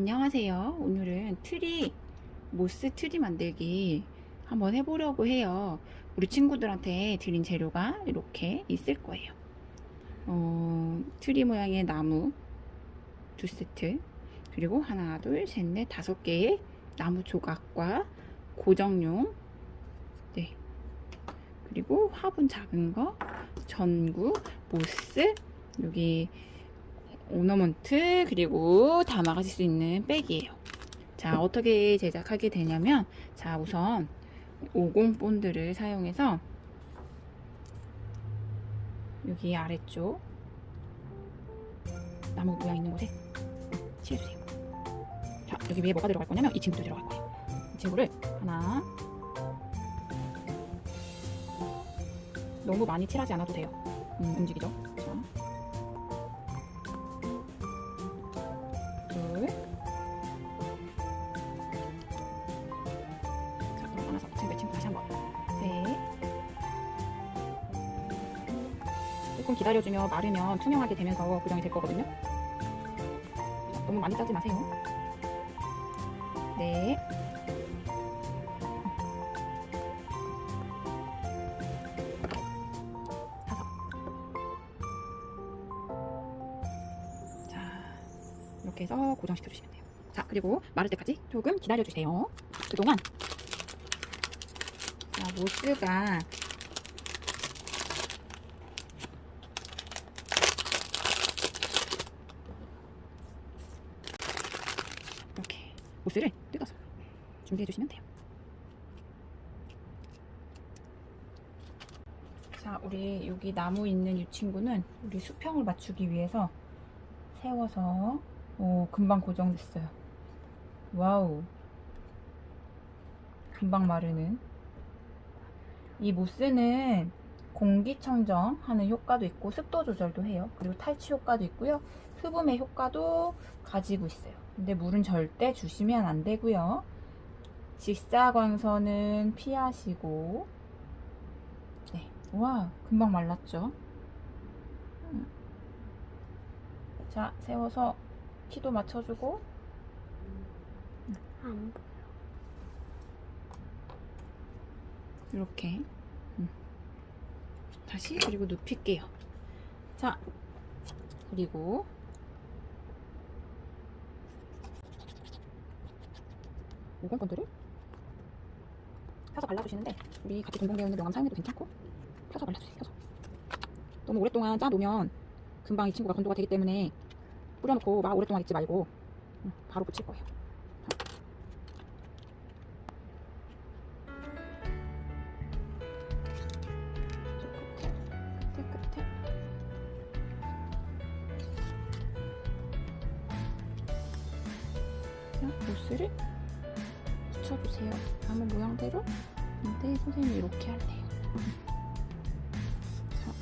안녕하세요. 오늘은 트리, 모스 트리 만들기 한번 해보려고 해요. 우리 친구들한테 드린 재료가 이렇게 있을 거예요. 어, 트리 모양의 나무 두 세트, 그리고 하나, 둘, 셋, 넷, 다섯 개의 나무 조각과 고정용, 네. 그리고 화분 작은 거, 전구, 모스, 여기 오너먼트 그리고 담아가실 수 있는 백이에요. 자 어떻게 제작하게 되냐면 자 우선 50 본드를 사용해서 여기 아래쪽 나무 모양 있는 곳에 칠해주세요. 자 여기 위에 뭐가 들어갈 거냐면 이 친구도 들어갈 거예요. 이 친구를 하나 너무 많이 칠하지 않아도 돼요. 음, 움직이죠. 기다려주며 마르면 투명하게 되면서 고정이 될 거거든요. 자, 너무 많이 짜지 마세요. 네. 다섯. 자, 이렇게 해서 고정시켜 주시면 돼요. 자, 그리고 마를 때까지 조금 기다려 주세요. 그동안 자, 모스가 모스를 뜯어서 준비해 주시면 돼요. 자, 우리 여기 나무 있는 이 친구는 우리 수평을 맞추기 위해서 세워서 오, 금방 고정됐어요. 와우. 금방 마르는. 이 모스는 공기청정 하는 효과도 있고 습도 조절도 해요. 그리고 탈취 효과도 있고요. 흡음의 효과도 가지고 있어요. 근데 물은 절대 주시면 안 되고요. 직사광선은 피하시고 네. 와, 금방 말랐죠? 음. 자, 세워서 키도 맞춰주고 안 보여. 이렇게 음. 다시 그리고 눕힐게요. 자, 그리고 오공 건드를 펴서 발라주시는데 우리 같이 동봉되어 있는 명암 사용해도 괜찮고 펴서 발라주세요. 펴서 너무 오랫동안 짜 놓으면 금방 이 친구가 건조가 되기 때문에 뿌려놓고 막 오랫동안 있지 말고 음, 바로 붙일 거예요. 모스를 붙여주세요. 나무 모양대로. 근데 선생님이 이렇게 할래요. 자.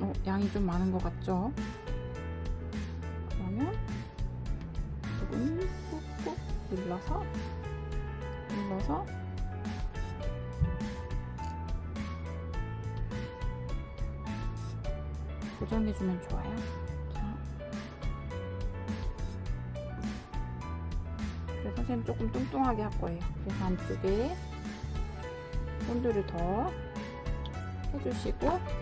어, 양이 좀 많은 것 같죠? 그러면 조금 꾹꾹 눌러서 눌러서 고정해주면 좋아요. 자. 그래서 선생님 조금 뚱뚱하게 할 거예요. 그래서 안쪽에 본드를 더 해주시고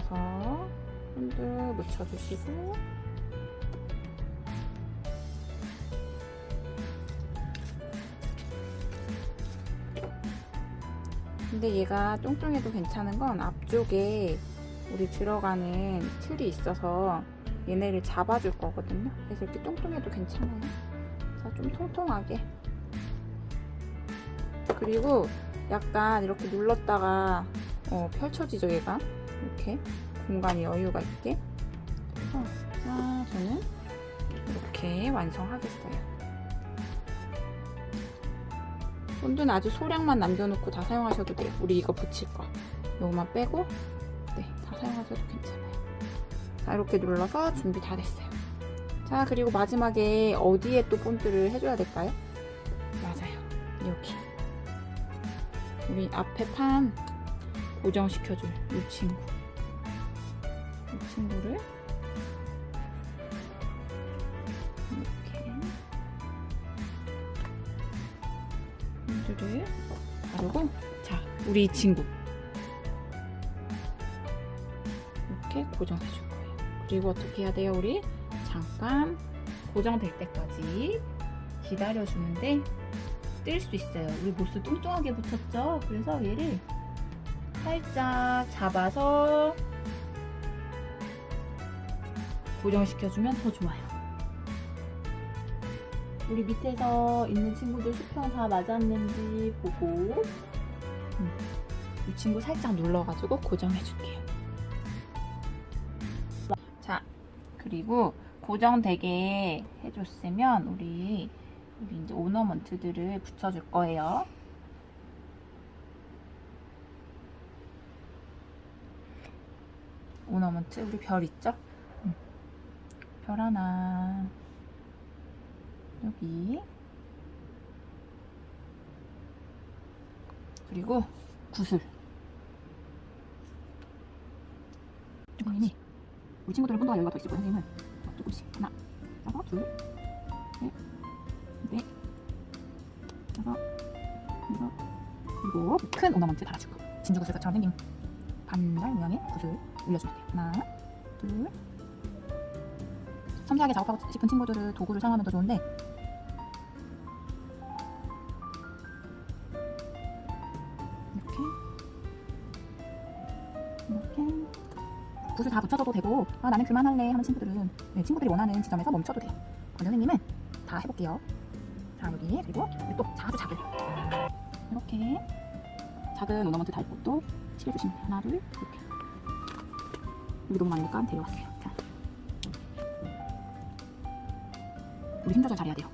눌러서 본드 묻혀주시고 근데 얘가 뚱뚱해도 괜찮은 건 앞쪽에 우리 들어가는 틀이 있어서 얘네를 잡아줄 거거든요. 그래서 이렇게 뚱뚱해도 괜찮아요. 자, 좀 통통하게. 그리고 약간 이렇게 눌렀다가 어, 펼쳐지죠, 얘가. 이렇게 공간이 여유가 있게. 그래서 자, 저는 이렇게 완성하겠어요. 본드는 아주 소량만 남겨놓고 다 사용하셔도 돼요. 우리 이거 붙일 거. 요거만 빼고 네, 다 사용하셔도 괜찮아요. 자, 이렇게 눌러서 준비 다 됐어요. 자, 그리고 마지막에 어디에 또 본드를 해줘야 될까요? 맞아요. 여기. 우리 앞에 판 고정시켜줄 이 친구. 이 친구를 이렇게 본드를 바르고 자, 우리 이 친구 이렇게 고정해 줄 거예요. 그리고 어떻게 해야 돼요, 우리? 잠깐 고정될 때까지 기다려 주는데 뜰 수 있어요. 우리 모스 뚱뚱하게 붙였죠? 그래서 얘를 살짝 잡아서 고정시켜주면 더 좋아요. 우리 밑에서 있는 친구들 수평 다 맞았는지 보고 음, 이 친구 살짝 눌러가지고 고정해줄게요. 자, 그리고 고정되게 해줬으면 우리 우리 이제 오너먼트들을 붙여줄 거예요. 오너먼트 우리 별 있죠? 응. 별 하나. 여기. 그리고 구슬. 선생님이 우리 친구들은 여유가 더 있을 거예요. 선생님은. 자, 조금씩 하나. 여섯 둘셋넷 다섯 여섯 그리고 큰 오너먼트 달아줄 거. 진주 구슬처럼 생긴 반달 모양의 구슬 올려주면 돼요 하나 둘. 섬세하게 작업하고 싶은 친구들은 도구를 사용하면 더 좋은데. 이렇게. 이렇게. 붓을 다 붙여줘도 되고. 아 나는 그만할래 하는 친구들은 네, 친구들이 원하는 지점에서 멈춰도 돼요. 그럼 선생님은 다 해볼게요. 자 여기. 그리고 또 아주 작은 이렇게. 작은 오너먼트 달 것도 칠해주시면 돼요. 하나 둘. 이렇게 여기 너무 많으니까 데려왔어요 자. 우리 힘 조절 잘해야 돼요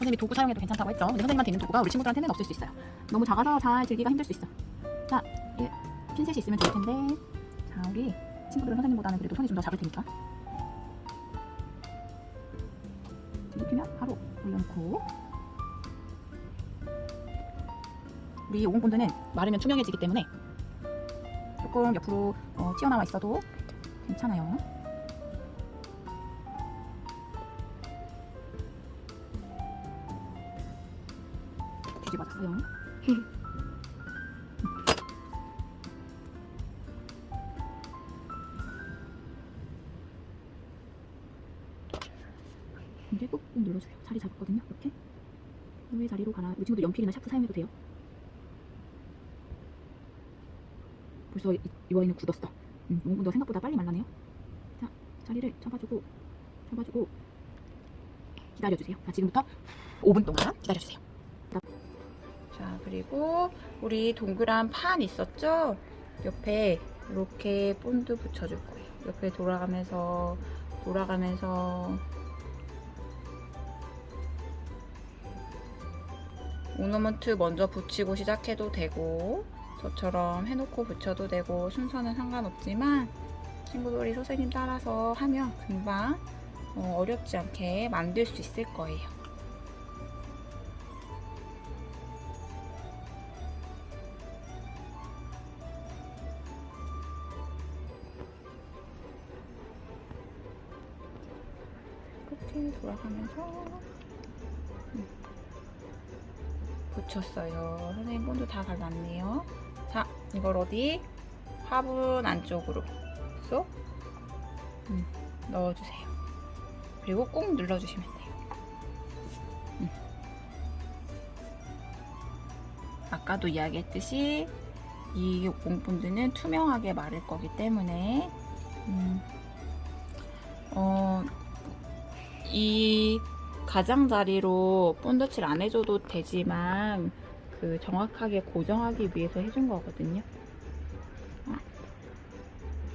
선생님이 도구 사용해도 괜찮다고 했죠. 근데 선생님한테 있는 도구가 우리 친구들한테는 없을 수 있어요. 너무 작아서 잘 들기가 힘들 수 있어. 자, 예, 핀셋이 있으면 좋을 텐데. 자, 우리 친구들은 선생님보다는 그래도 손이 좀 더 작을 테니까. 뒤집히면 바로 올려놓고. 우리 오공본드는 마르면 투명해지기 때문에 조금 옆으로 어, 튀어나와 있어도 괜찮아요. 뒤집어졌어요. 이제 꾹꾹 눌러줘요. 자리 잡았거든요. 이렇게. 왜 자리로 가나? 우리 친구들 연필이나 샤프 사용해도 돼요. 벌써 이, 이 와인은 굳었어. 음, 용분도 생각보다 빨리 말라네요. 자, 자리를 잡아주고, 잡아주고, 기다려주세요. 자, 지금부터 5분 동안 기다려주세요. 자, 그리고 우리 동그란 판 있었죠? 옆에 이렇게 본드 붙여줄 거예요. 옆에 돌아가면서, 돌아가면서. 오너먼트 먼저 붙이고 시작해도 되고, 저처럼 해놓고 붙여도 되고, 순서는 상관없지만, 친구들이 선생님 따라서 하면 금방 어, 어렵지 않게 만들 수 있을 거예요. 끝에 돌아가면서 음. 붙였어요. 선생님 본드 다 발랐네요. 자, 이걸 어디 화분 안쪽으로 쏙 음, 넣어주세요. 그리고 꾹 눌러주시면 돼요. 음. 아까도 이야기했듯이 이 몽본드는 투명하게 마를 거기 때문에 음, 어, 이 가장자리로 본드칠 안 해줘도 되지만 그 정확하게 고정하기 위해서 해준 거거든요. 아,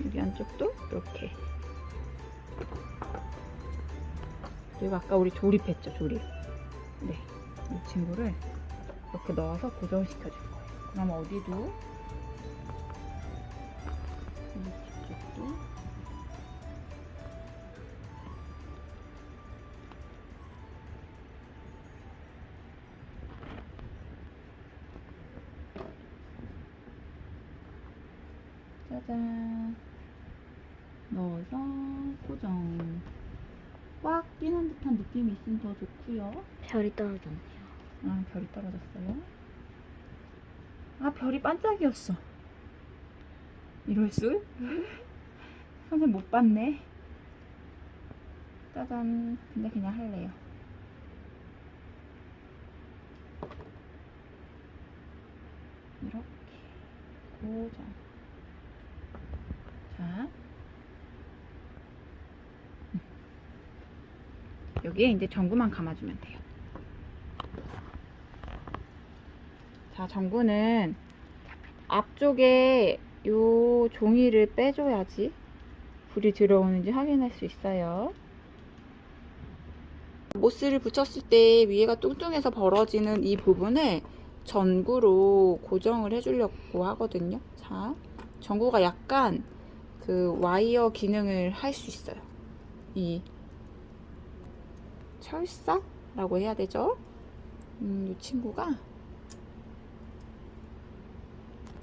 여기 안쪽도 이렇게 그리고 아까 우리 조립했죠, 조립. 네, 이 친구를 이렇게 넣어서 고정시켜 줄 거예요. 그럼 어디도 짜잔. 넣어서 고정. 꽉 끼는 듯한 느낌이 있으면 더 좋고요. 별이 떨어졌네요. 아 별이 떨어졌어요? 아 별이 반짝이었어. 이럴 수? 선생님 못 봤네. 짜잔. 근데 그냥 할래요. 이렇게. 고정 자. 여기에 이제 전구만 감아주면 돼요. 자 전구는 앞쪽에 요 종이를 빼줘야지 불이 들어오는지 확인할 수 있어요. 모스를 붙였을 때 위에가 뚱뚱해서 벌어지는 이 부분을 전구로 고정을 해주려고 하거든요. 자, 전구가 약간 그 와이어 기능을 할 수 있어요. 이 철사라고 해야 되죠? 음, 이 친구가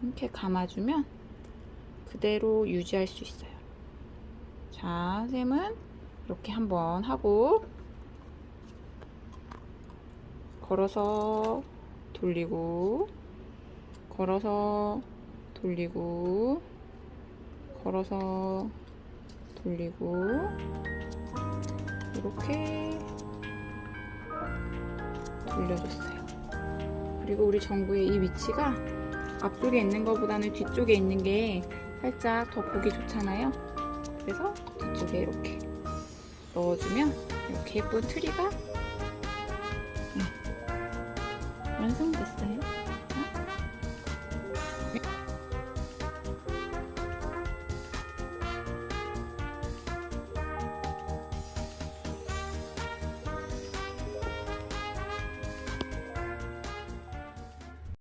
이렇게 감아주면 그대로 유지할 수 있어요. 자, 쌤은 이렇게 한번 하고 걸어서 돌리고 걸어서 돌리고 걸어서 돌리고 이렇게 돌려줬어요. 그리고 우리 전구의 이 위치가 앞쪽에 있는 것보다는 뒤쪽에 있는 게 살짝 더 보기 좋잖아요. 그래서 뒤쪽에 이렇게 넣어주면 이렇게 예쁜 트리가 네, 완성됐어요.